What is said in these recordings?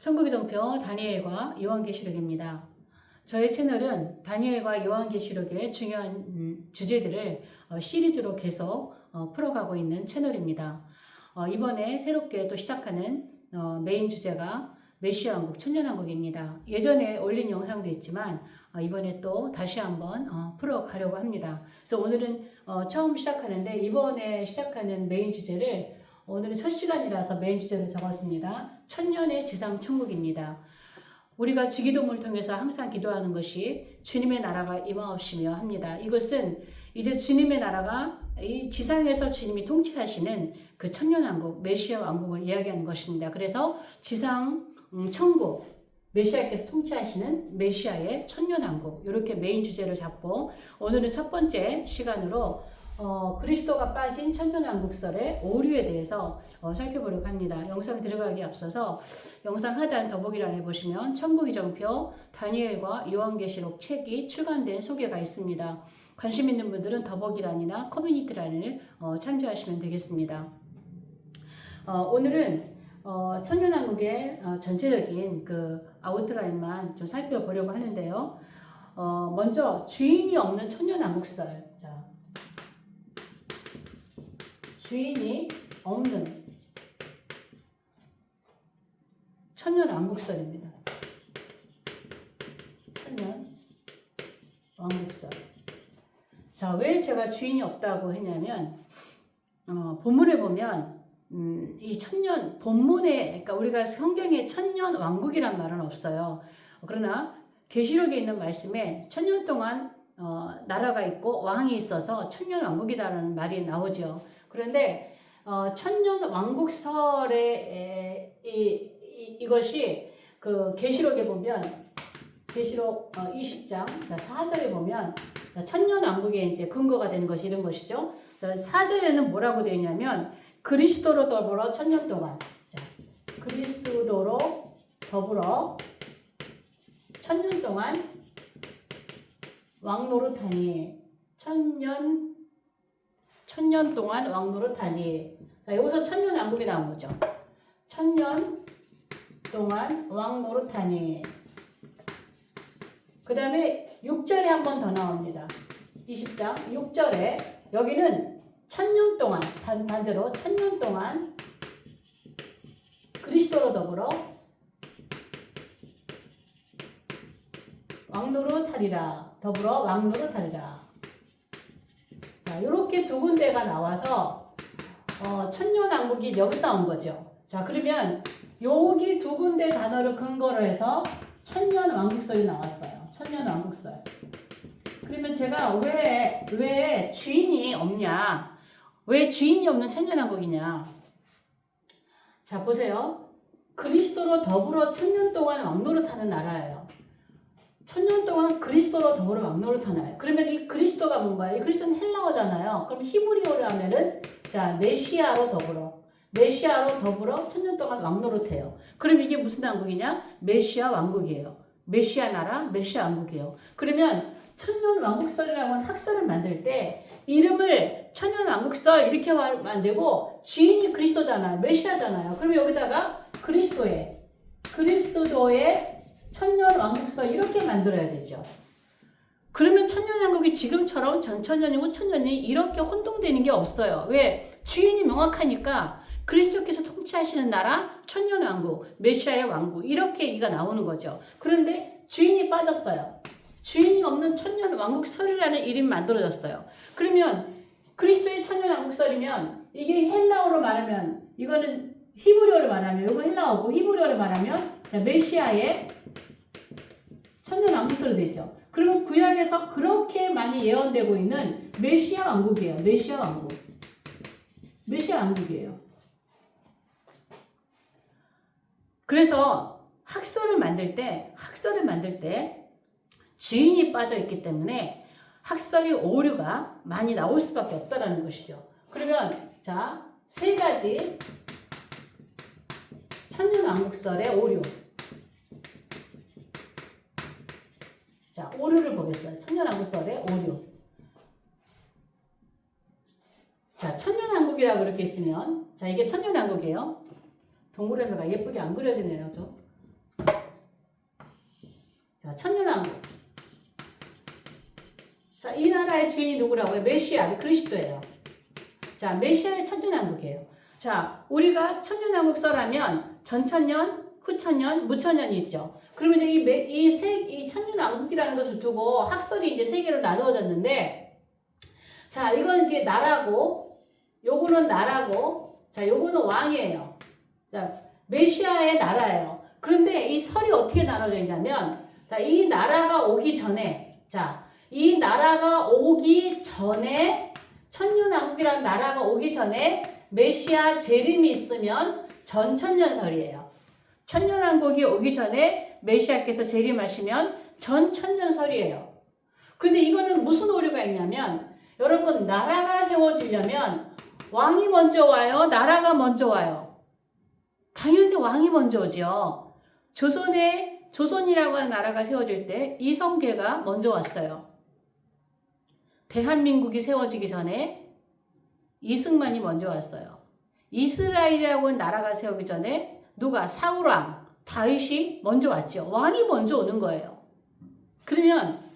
천국의 종표 다니엘과 요한계시록입니다. 저희 채널은 다니엘과 요한계시록의 중요한 음, 주제들을 어, 시리즈로 계속 어, 풀어가고 있는 채널입니다. 어, 이번에 새롭게 또 시작하는 어, 메인 주제가 메시아 왕국, 천년왕국입니다. 예전에 올린 영상도 있지만 어, 이번에 또 다시 한번 어, 풀어가려고 합니다. 그래서 오늘은 어, 처음 시작하는데 이번에 시작하는 메인 주제를 오늘은 첫 시간이라서 메인 주제를 적었습니다. 천년의 지상 천국입니다. 우리가 주기도문을 통해서 항상 기도하는 것이 주님의 나라가 임하옵시며 합니다. 이것은 이제 주님의 나라가 이 지상에서 주님이 통치하시는 그 천년 왕국, 메시아 왕국을 이야기하는 것입니다. 그래서 지상 음, 천국, 메시아께서 통치하시는 메시아의 천년 왕국 이렇게 메인 주제를 잡고 오늘은 첫 번째 시간으로 어, 그리스도가 빠진 천년왕국설의 오류에 대해서 어, 살펴보려고 합니다. 영상 들어가기 앞서서 영상 하단 더보기란에 보시면 천국의 정표 다니엘과 요한계시록 책이 출간된 소개가 있습니다. 관심 있는 분들은 더보기란이나 커뮤니티란을 어, 참조하시면 되겠습니다. 어, 오늘은 어, 천년왕국의 어, 전체적인 그 아웃라인만 좀 살펴보려고 하는데요. 어, 먼저 주인이 없는 천년왕국설. 자, 주인이 없는 천년 왕국설입니다. 천년 왕국설. 자, 왜 제가 주인이 없다고 했냐면, 어, 본문에 보면, 음, 이 천년, 본문에, 그러니까 우리가 성경에 천년 왕국이란 말은 없어요. 그러나, 계시록에 있는 말씀에 천년 동안 어, 나라가 있고 왕이 있어서 천년 왕국이라는 말이 나오죠. 그런데 어, 천년 왕국설의 에, 이, 이, 이 것이 그 계시록에 보면 계시록 어, 20장 4절에 보면 천년 왕국의 이제 근거가 되는 것이 이런 것이죠. 4절에는 뭐라고 되어 있냐면 그리스도로 더불어 천년 동안 자, 그리스도로 더불어 천년 동안 왕노릇하니 천년 천년 동안 왕노릇하니 자 여기서 천년 왕국이 나온 거죠. 천년 동안 왕노릇하니 그 다음에 6절에 한 번 더 나옵니다. 20장 6절에 여기는 천년 동안 반- 반대로 천년 동안 그리스도로 더불어 왕노릇하리라 더불어 왕노릇하리라 자 이렇게 두 군데가 나와서 어, 천년 왕국이 여기서 나온 거죠. 자 그러면 여기 두 군데 단어를 근거로 해서 천년 왕국설이 나왔어요. 천년 왕국설. 그러면 제가 왜, 왜 주인이 없냐? 왜 주인이 없는 천년 왕국이냐? 자, 보세요. 그리스도로 더불어 천년 동안 왕노릇하는 나라예요. 천년 동안 그리스도로 더불어 왕노릇하는 나라예요. 그러면 이 그리스도가 뭔가요? 이 그리스도는 헬라어잖아요. 그럼 히브리어로 하면은, 자, 메시아로 더불어. 메시아로 더불어 천년 동안 왕 노릇해요. 그럼 이게 무슨 왕국이냐? 메시아 왕국이에요. 메시아 나라, 메시아 왕국이에요. 그러면 천년 왕국설이라고 하는 학설을 만들 때 이름을 천년 왕국설 이렇게 말- 만들고 주인이 그리스도잖아요. 메시아잖아요. 그러면 여기다가 그리스도의 그리스도의 천년 왕국설 이렇게 만들어야 되죠. 그러면 천년 왕국이 지금처럼 전천년이고 천년이 이렇게 혼동되는 게 없어요. 왜? 주인이 명확하니까 그리스도께서 통치하시는 나라 천년 왕국, 메시아의 왕국 이렇게 이가 나오는 거죠. 그런데 주인이 빠졌어요. 주인이 없는 천년 왕국설이라는 이름이 만들어졌어요. 그러면 그리스도의 천년 왕국설이면 이게 헬라어로 말하면 이거는 히브리어로 말하면 이거 헬라어고 히브리어로 말하면 자, 메시아의 천년 왕국설이 되죠. 그리고 구약에서 그렇게 많이 예언되고 있는 메시아 왕국이에요. 메시아 왕국. 메시아 왕국이에요. 그래서 학설을 만들 때, 학설을 만들 때 주인이 빠져 있기 때문에 학설이 오류가 많이 나올 수밖에 없다라는 것이죠. 그러면 자, 세 가지 천년왕국설의 오류. 자, 오류를 보겠어요. 천년왕국설의 오류. 자, 천년왕국이라고 그렇게 있으면 자, 이게 천년왕국이에요. 매가 예쁘게 안 그려지네요, 저. 자, 천년왕국. 자, 이 나라의 주인이 누구라고요? 메시아, 그리스도예요. 자, 메시아의 천년왕국이에요. 자, 우리가 천년왕국 써라면 전천년, 후천년, 무천년이 있죠. 그러면 이제 이, 매- 이 세, 이 천년 왕국이라는 것을 두고 학설이 이제 세 개로 나누어졌는데, 자, 이건 이제 나라고, 요거는 나라고, 자, 요거는 왕이에요. 자, 메시아의 나라예요. 그런데 이 설이 어떻게 나눠져 있냐면, 자, 이 나라가 오기 전에, 자, 이 나라가 오기 전에, 천년왕국이라는 나라가 오기 전에 메시아 재림이 있으면 전천년설이에요. 천년왕국이 오기 전에 메시아께서 재림하시면 전 천년설이에요. 근데 이거는 무슨 오류가 있냐면, 여러분, 나라가 세워지려면 왕이 먼저 와요? 나라가 먼저 와요? 당연히 왕이 먼저 오죠. 조선에 조선이라고 하는 나라가 세워질 때 이성계가 먼저 왔어요. 대한민국이 세워지기 전에 이승만이 먼저 왔어요. 이스라엘이라고 하는 나라가 세우기 전에 누가 사울왕 다윗이 먼저 왔죠. 왕이 먼저 오는 거예요. 그러면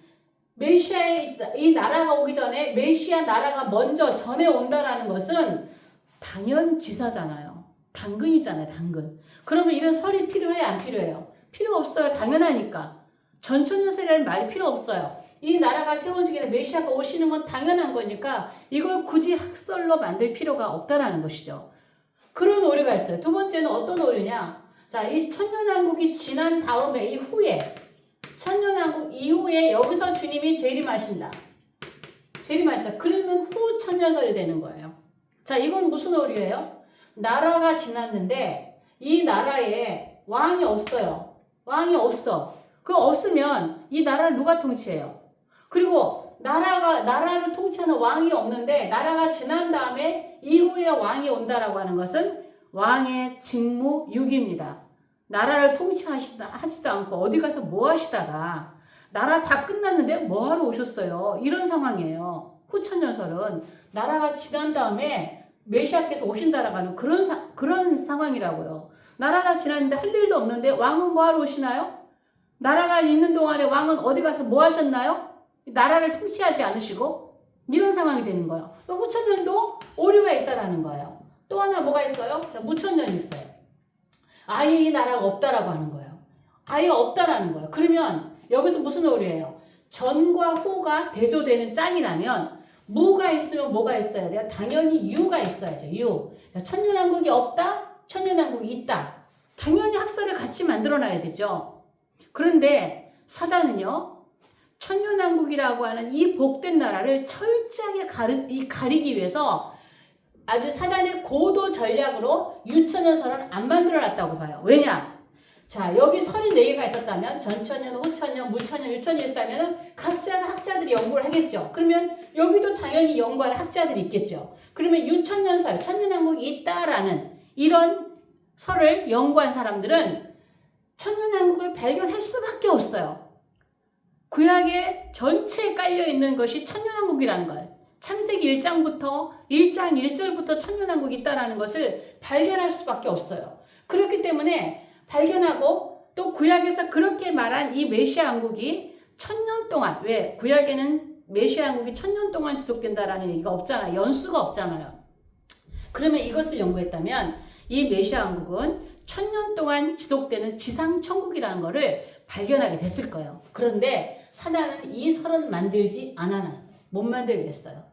메시아의 이 나라가 오기 전에 메시아 나라가 먼저 전해 온다라는 것은 당연 지사잖아요. 당근이잖아요, 당근. 그러면 이런 설이 필요해, 안 필요해요? 필요 없어요. 당연하니까. 전천년설이라는 말이 필요 없어요. 이 나라가 세워지기는 메시아가 오시는 건 당연한 거니까 이걸 굳이 학설로 만들 필요가 없다라는 것이죠. 그런 오류가 있어요. 두 번째는 어떤 오류냐? 자, 이 천년왕국이 지난 다음에 이 후에 천년왕국 이후에 여기서 주님이 재림하신다. 재림하신다. 그러면 후 천년설이 되는 거예요. 자, 이건 무슨 오류예요? 나라가 지났는데 이 나라에 왕이 없어요. 왕이 없어. 그 없으면 이 나라를 누가 통치해요? 그리고 나라가 나라를 통치하는 왕이 없는데 나라가 지난 다음에 이후에 왕이 온다라고 하는 것은 왕의 직무 유기입니다. 나라를 통치하시다 하지도 않고 어디 가서 뭐 하시다가 나라 다 끝났는데 뭐 하러 오셨어요? 이런 상황이에요. 후천년설은 나라가 지난 다음에 메시아께서 오신다라고 하는 그런 사, 그런 상황이라고요. 나라가 지났는데 할 일도 없는데 왕은 뭐 하러 오시나요? 나라가 있는 동안에 왕은 어디 가서 뭐 하셨나요? 나라를 통치하지 않으시고 이런 상황이 되는 거예요. 후천년도 오류가 있다라는 거예요. 또 하나 뭐가 있어요? 자, 무천년이 있어요. 아예 이 나라가 없다라고 하는 거예요. 아예 없다라는 거예요. 그러면 여기서 무슨 오류예요? 전과 후가 대조되는 짝이라면 무가 있으면 뭐가 있어야 돼요? 당연히 유가 있어야죠. 유. 천년왕국이 없다? 천년왕국이 있다. 당연히 학설을 같이 만들어 놔야 되죠. 그런데 사단은요, 천년왕국이라고 하는 이 복된 나라를 철저하게 가리, 이 가리기 위해서 아주 사단의 고도 전략으로 유천년설을 안 만들어 놨다고 봐요. 왜냐? 자, 여기 설이 네 개가 있었다면 전천년, 후천년, 무천년, 유천년이 있었다면 각자가 학자들이 연구를 하겠죠. 그러면 여기도 당연히 연구할 학자들이 있겠죠. 그러면 유천년 설, 천년왕국이 있다라는 이런 설을 연구한 사람들은 천년왕국을 발견할 수밖에 없어요. 구약에 전체에 깔려 있는 것이 천년왕국이라는 걸. 창세기 1장부터 1장 1절부터 천년왕국이 있다라는 것을 발견할 수밖에 없어요. 그렇기 때문에 발견하고 또 구약에서 그렇게 말한 이 메시아 왕국이 천년 동안 왜 구약에는 메시아 왕국이 천년 동안 지속된다라는 얘기가 없잖아요. 연수가 없잖아요. 그러면 이것을 연구했다면 이 메시아 왕국은 천년 동안 지속되는 지상 천국이라는 것을 발견하게 됐을 거예요. 그런데 사단은 이 설은 만들지 않아놨어요. 못 만들게 했어요.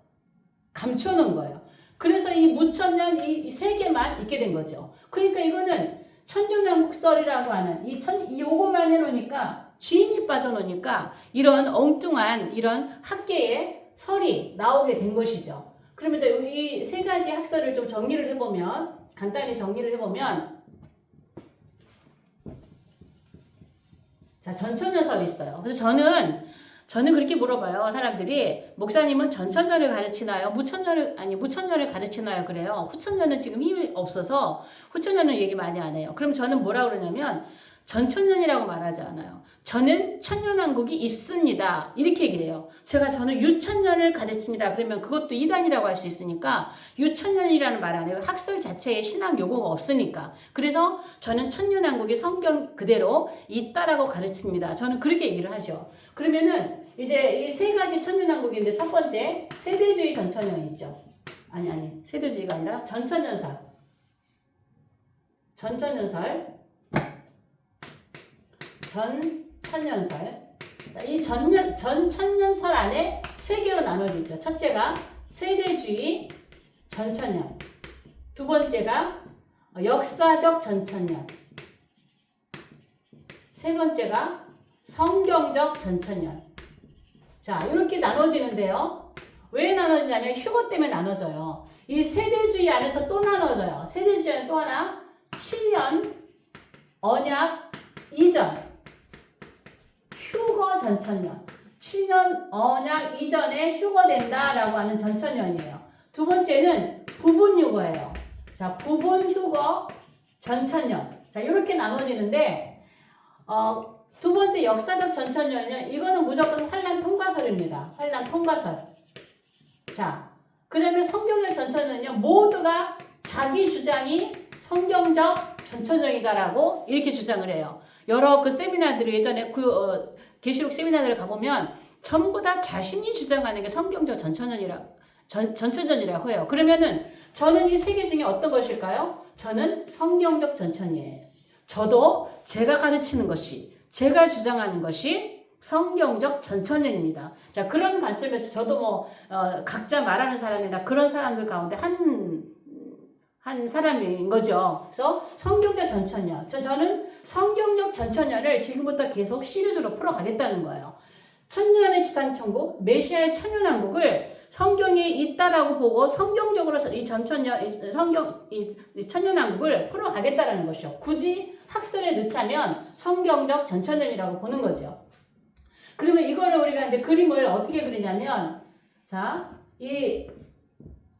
감춰놓은 거예요. 그래서 이 무천년 이 세 개만 있게 된 거죠. 그러니까 이거는 천년왕국설이라고 하는 이 천, 이 요거만 해놓으니까 주인이 빠져놓으니까 이런 엉뚱한 이런 학계의 설이 나오게 된 것이죠. 그러면 이제 이 세 가지 학설을 좀 정리를 해보면 간단히 정리를 해보면 자 전천여설이 있어요. 그래서 저는 저는 그렇게 물어봐요. 사람들이 목사님은 전천년을 가르치나요? 무천년을 아니 무천년을 가르치나요? 그래요. 후천년은 지금 힘이 없어서 후천년은 얘기 많이 안 해요. 그럼 저는 뭐라 그러냐면 전천년이라고 말하지 않아요. 저는 천년왕국이 있습니다. 이렇게 얘기를 해요. 제가 저는 유천년을 가르칩니다. 그러면 그것도 이단이라고 할 수 있으니까 유천년이라는 말 안에 학설 자체에 신학 요구가 없으니까. 그래서 저는 천년왕국이 성경 그대로 있다라고 가르칩니다. 저는 그렇게 얘기를 하죠. 그러면은 이제 이 세 가지 천년왕국인데 첫 번째 세대주의 전천년이죠. 아니 아니 세대주의가 아니라 전천년설. 전천년설. 전 천년설. 이 전년 전천년설 안에 세 개로 나눠지죠. 첫째가 세대주의 전천년. 두 번째가 역사적 전천년. 세 번째가 성경적 전천년. 자, 이렇게 나눠지는데요. 왜 나눠지냐면 휴거 때문에 나눠져요. 이 세대주의 안에서 또 나눠져요. 세대주의 안에 또 하나 7년 언약 이전 전천년 7년 언약 이전에 휴거된다라고 하는 전천년이에요. 두 번째는 부분 휴거예요. 자, 부분 휴거 전천년. 자, 이렇게 나눠지는데 어, 두 번째 역사적 전천년은 이거는 무조건 환란 통과설입니다. 환란 통과설. 자, 그 다음에 성경적 전천년은요, 모두가 자기 주장이 성경적 전천년이다라고 이렇게 주장을 해요. 여러 그 세미나들을 예전에 그 어, 계시록 세미나들을 가보면 전부 다 자신이 주장하는 게 성경적 전천년이라 전, 전천년이라고 해요. 그러면은 저는 이 세 개 중에 어떤 것일까요? 저는 성경적 전천이에요. 저도 제가 가르치는 것이 제가 주장하는 것이 성경적 전천년입니다. 자 그런 관점에서 저도 뭐 어, 각자 말하는 사람이나 그런 사람들 가운데 한, 한 사람인 거죠. 그래서 성경적 전천년. 저, 저는 성경적 전천년을 지금부터 계속 시리즈로 풀어가겠다는 거예요. 천년의 지상천국, 메시아의 천년왕국을 성경에 있다라고 보고 성경적으로 이 전천년, 이 성경, 이 천년왕국을 풀어가겠다라는 것이죠. 굳이 학설에 넣자면 성경적 전천년이라고 보는 거죠. 그러면 이거를 우리가 이제 그림을 어떻게 그리냐면, 자, 이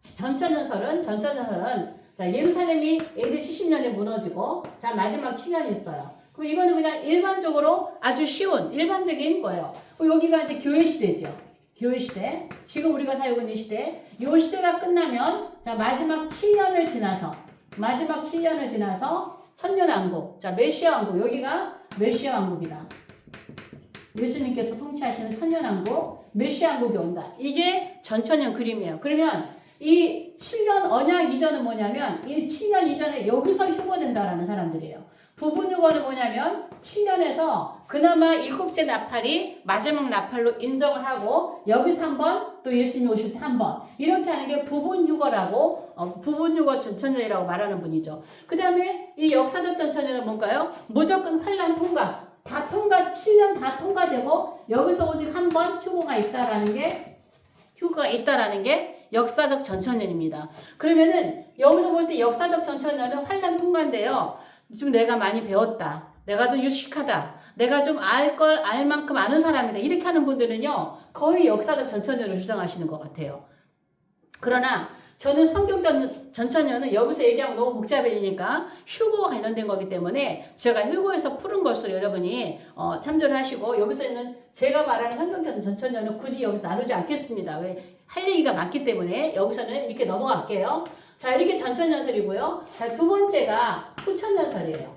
전천년설은, 전천년설은, 자, 예루살렘이 AD 70년에 무너지고, 자, 마지막 7년이 있어요. 그럼 이거는 그냥 일반적으로 아주 쉬운, 일반적인 거예요. 여기가 이제 교회 시대죠. 교회 시대. 지금 우리가 살고 있는 시대. 요 시대가 끝나면, 자, 마지막 7년을 지나서, 마지막 7년을 지나서, 천년왕국. 자, 메시아 왕국. 여기가 메시아 왕국이다. 예수님께서 통치하시는 천년왕국, 메시아 왕국이 온다. 이게 전천년 그림이에요. 그러면 이 7년 언약 이전은 뭐냐면 이 7년 이전에 여기서 휴거된다라는 사람들이에요. 부분 휴거는 뭐냐면 7년에서 그나마 일곱째 나팔이 마지막 나팔로 인정을 하고 여기서 한 번 또 예수님 오실 때 한 번 이렇게 하는 게 부분 휴거라고 어, 부분 휴거 전천년이라고 말하는 분이죠. 그 다음에 이 역사적 전천년은 뭔가요? 무조건 환란 통과 다 통과 7년 다 통과되고 여기서 오직 한 번 휴거가 있다라는 게 휴거가 있다라는 게 역사적 전천년입니다. 그러면은 여기서 볼 때 역사적 전천년은 환란 통과인데요. 지금 내가 많이 배웠다. 내가 좀 유식하다. 내가 좀 알 걸 알 만큼 아는 사람이다. 이렇게 하는 분들은요. 거의 역사적 전천년을 주장하시는 것 같아요. 그러나 저는 성경 전, 전천년은 여기서 얘기하면 너무 복잡해지니까 휴거와 관련된 거기 때문에 제가 휴거에서 푸른 것으로 여러분이 어, 참조를 하시고 여기서는 제가 말하는 성경 전천년은 굳이 여기서 나누지 않겠습니다. 왜? 할 얘기가 많기 때문에 여기서는 이렇게 넘어갈게요. 자, 이렇게 전천년설이고요. 자, 두 번째가 후천년설이에요.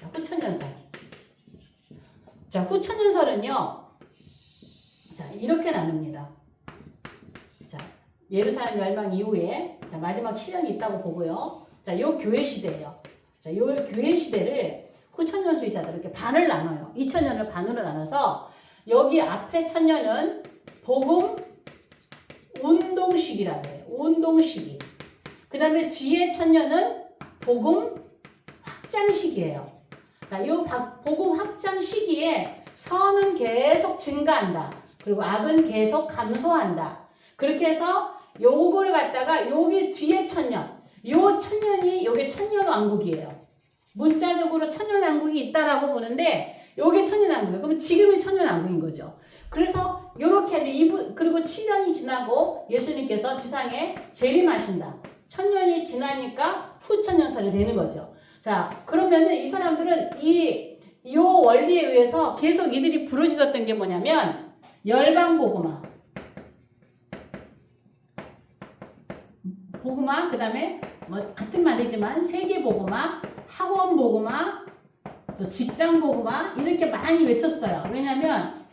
자, 후천년설. 자, 후천년설은요. 자, 이렇게 나눕니다. 자, 예루살렘 멸망 이후에 자, 마지막 7년이 있다고 보고요. 자, 요 교회 시대예요. 자, 요 교회 시대를 후천년주의자들 이렇게 반을 나눠요. 2000년을 반으로 나눠서 여기 앞에 천년은 복음 운동 시기라고 해요. 운동 시기. 그 다음에 뒤에 천년은 복음 확장 시기예요. 자, 요 복음 확장 시기에 선은 계속 증가한다. 그리고 악은 계속 감소한다. 그렇게 해서 요거를 갖다가 여기 뒤에 천년, 요 천년이 요게 천년 왕국이에요. 문자적으로 천년 왕국이 있다라고 보는데 요게 천년 왕국이에요. 그럼 지금이 천년 왕국인 거죠. 그래서 요렇게 하는데 이분 그리고 7년이 지나고 예수님께서 지상에 재림하신다. 천년이 지나니까 후천년설이 되는 거죠. 자, 그러면은 이 사람들은 이, 요 원리에 의해서 계속 이들이 부르짖었던 게 뭐냐면, 열방 보고마. 보고마, 그 다음에 뭐 같은 말이지만 세계 보고마, 학원 보고마, 또 직장 보고마 이렇게 많이 외쳤어요. 왜냐하면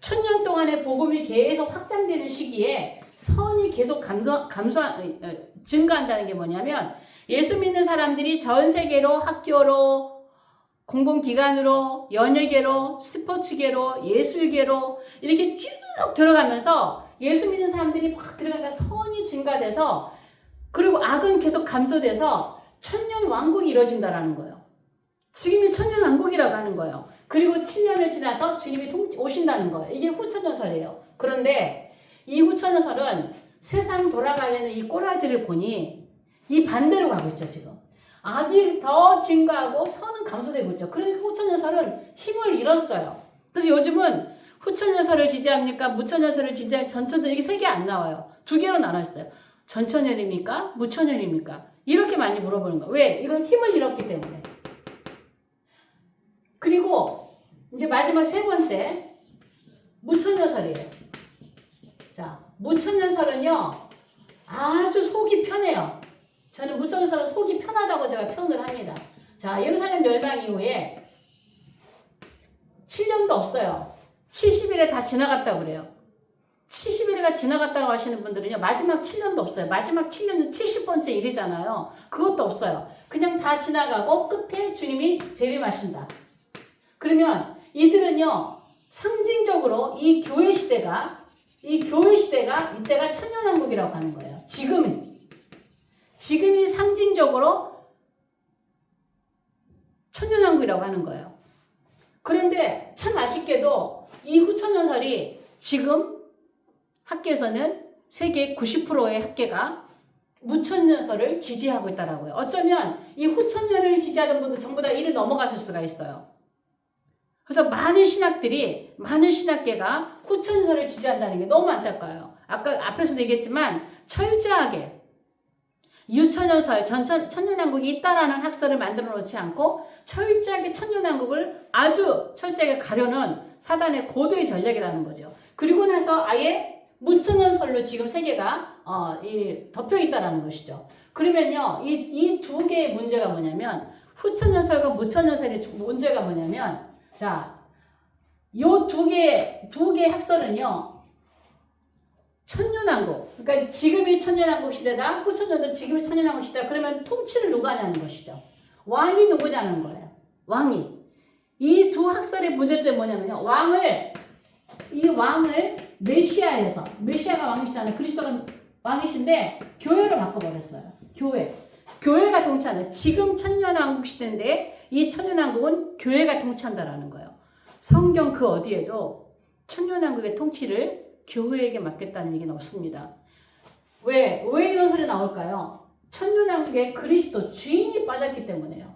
천년 동안의 복음이 계속 확장되는 시기에 선이 계속 감소, 감소, 어, 증가한다는 게 뭐냐면 예수 믿는 사람들이 전 세계로 학교로 공공기관으로 연예계로 스포츠계로 예술계로 이렇게 쭉 들어가면서 예수 믿는 사람들이 막 들어가니까 선이 증가돼서 그리고 악은 계속 감소돼서 천년 왕국이 이루어진다라는 거예요. 지금이 천년 왕국이라고 하는 거예요. 그리고 7년을 지나서 주님이 통, 오신다는 거예요. 이게 후천연설이에요. 그런데 이 후천연설은 세상 돌아가는 이 꼬라지를 보니 이 반대로 가고 있죠, 지금. 악이 더 증가하고 선은 감소되고 있죠. 그러니까 후천연설은 힘을 잃었어요. 그래서 요즘은 후천연설을 지지합니까? 무천연설을 지지할 전천전 이게 세 개 안 나와요. 두 개로 나눴어요. 전천연입니까? 무천연입니까? 이렇게 많이 물어보는 거예요. 왜? 이건 힘을 잃었기 때문에. 그리고 이제 마지막 세 번째 무천연설이에요. 자, 무천연설은요 아주 속이 편해요. 저는 무천연설은 속이 편하다고 제가 표현을 합니다. 자, 예루살렘 멸망 이후에 7년도 없어요. 70일에 다 지나갔다고 그래요. 70일가 지나갔다고 하시는 분들은요, 마지막 7년도 없어요. 마지막 7년은 70번째 일이잖아요. 그것도 없어요. 그냥 다 지나가고 끝에 주님이 재림하신다. 그러면 이들은요, 상징적으로 이 교회 시대가, 이 교회 시대가 이때가 천년왕국이라고 하는 거예요. 지금은. 지금이 상징적으로 천년왕국이라고 하는 거예요. 그런데 참 아쉽게도 이 후천년설이 지금 학계에서는 세계 90%의 학계가 무천년설을 지지하고 있다라고요. 어쩌면 이 후천년을 지지하던 분들 전부 다 이를 넘어가실 수가 있어요. 그래서 많은 신학들이 많은 신학계가 후천설을 지지한다는 게 너무 안타까워요. 아까 앞에서도 얘기했지만 철저하게 유천연설, 전천, 천년왕국이 있다라는 학설을 만들어 놓지 않고 철저하게 천년왕국을 아주 철저하게 가려는 사단의 고도의 전략이라는 거죠. 그리고 나서 아예 무천연설로 지금 세계가 어, 이, 덮여 있다라는 것이죠. 그러면요, 이이두 개의 문제가 뭐냐면 후천연설과 무천연설의 문제가 뭐냐면 자, 요 두 개, 두 개 학설은요, 천년왕국. 그러니까 지금이 천년왕국 시대다, 후천년도 지금이 천년왕국 시대다. 그러면 통치를 누가 하냐는 것이죠. 왕이 누구냐는 거예요. 왕이. 이 두 학설의 문제점이 뭐냐면요. 왕을, 이 왕을 메시아에서, 메시아가 왕이시잖아요. 그리스도가 왕이신데, 교회로 바꿔버렸어요. 교회. 교회가 통치하는, 지금 천년왕국 시대인데, 이 천년왕국은 교회가 통치한다라는 거예요. 성경 그 어디에도 천년왕국의 통치를 교회에게 맡겠다는 얘기는 없습니다. 왜? 왜 이런 소리 나올까요? 천년왕국에 그리스도 주인이 빠졌기 때문에요.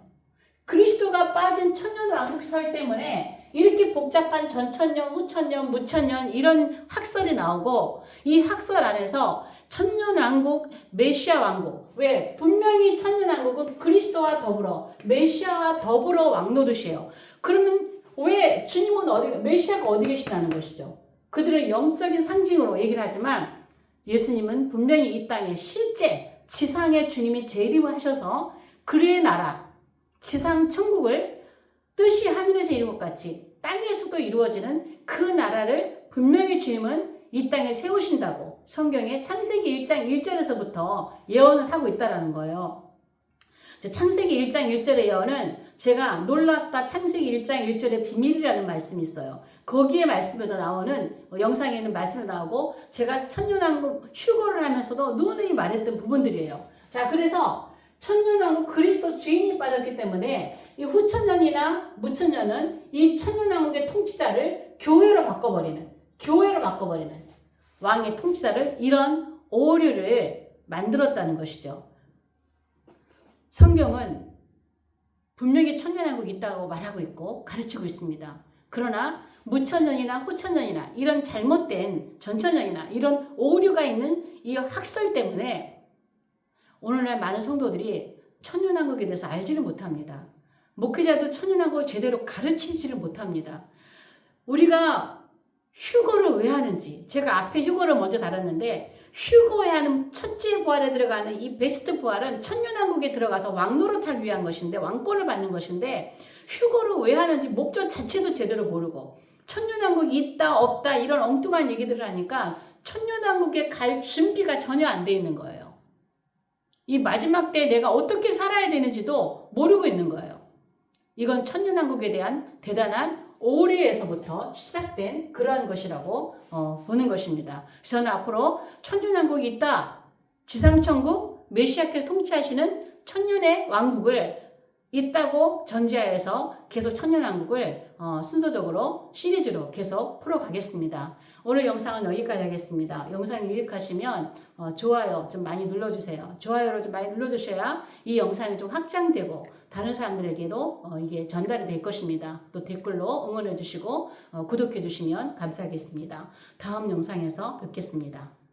그리스도가 빠진 천년왕국 설 때문에 이렇게 복잡한 전천년, 후천년, 무천년 이런 학설이 나오고 이 학설 안에서 천년왕국, 메시아 왕국. 왜? 분명히 천년왕국은 그리스도와 더불어 메시아와 더불어 왕노릇이에요. 그러면 왜 주님은 어디, 메시아가 어디 계시다는 것이죠? 그들은 영적인 상징으로 얘기를 하지만 예수님은 분명히 이 땅에 실제 지상에 주님이 재림을 하셔서 그의 나라, 지상 천국을 뜻이 하늘에서 이룬 것 같이 땅에서도 이루어지는 그 나라를 분명히 주님은 이 땅에 세우신다고 성경에 창세기 1장 1절에서부터 예언을 하고 있다라는 거예요. 창세기 1장 1절의 예언은 제가 놀랍다 창세기 1장 1절의 비밀이라는 말씀이 있어요. 거기에 말씀에도 나오는 어, 영상에는 말씀이 나오고 제가 천년왕국 휴거를 하면서도 누누이 말했던 부분들이에요. 자, 그래서 천년왕국 그리스도 주인이 빠졌기 때문에 이 후천년이나 무천년은 이 천년왕국의 통치자를 교회로 바꿔버리는 교회로 바꿔버리는 왕의 통치자를 이런 오류를 만들었다는 것이죠. 성경은 분명히 천년왕국이 있다고 말하고 있고 가르치고 있습니다. 그러나 무천년이나 후천년이나 이런 잘못된 전천년이나 이런 오류가 있는 이 학설 때문에 오늘날 많은 성도들이 천년왕국에 대해서 알지를 못합니다. 목회자도 천년왕국을 제대로 가르치지를 못합니다. 우리가 휴거를 왜 하는지 제가 앞에 휴거를 먼저 다뤘는데 휴거에 하는 첫째 부활에 들어가는 이 베스트 부활은 천년왕국에 들어가서 왕노릇하기 위한 것인데 왕권을 받는 것인데 휴거를 왜 하는지 목적 자체도 제대로 모르고 천년왕국이 있다 없다 이런 엉뚱한 얘기들을 하니까 천년왕국에 갈 준비가 전혀 안 돼 있는 거예요. 이 마지막 때 내가 어떻게 살아야 되는지도 모르고 있는 거예요. 이건 천년왕국에 대한 대단한 오래에서부터 시작된 그러한 것이라고 어, 보는 것입니다. 저는 앞으로 천년왕국이 있다. 지상천국 메시아께서 통치하시는 천년의 왕국을 있다고 전제하에서 계속 천년왕국을 어, 순서적으로 시리즈로 계속 풀어가겠습니다. 오늘 영상은 여기까지 하겠습니다. 영상이 유익하시면 어, 좋아요 좀 많이 눌러주세요. 좋아요를 좀 많이 눌러주셔야 이 영상이 좀 확장되고 다른 사람들에게도 어, 이게 전달이 될 것입니다. 또 댓글로 응원해 주시고 어, 구독해 주시면 감사하겠습니다. 다음 영상에서 뵙겠습니다.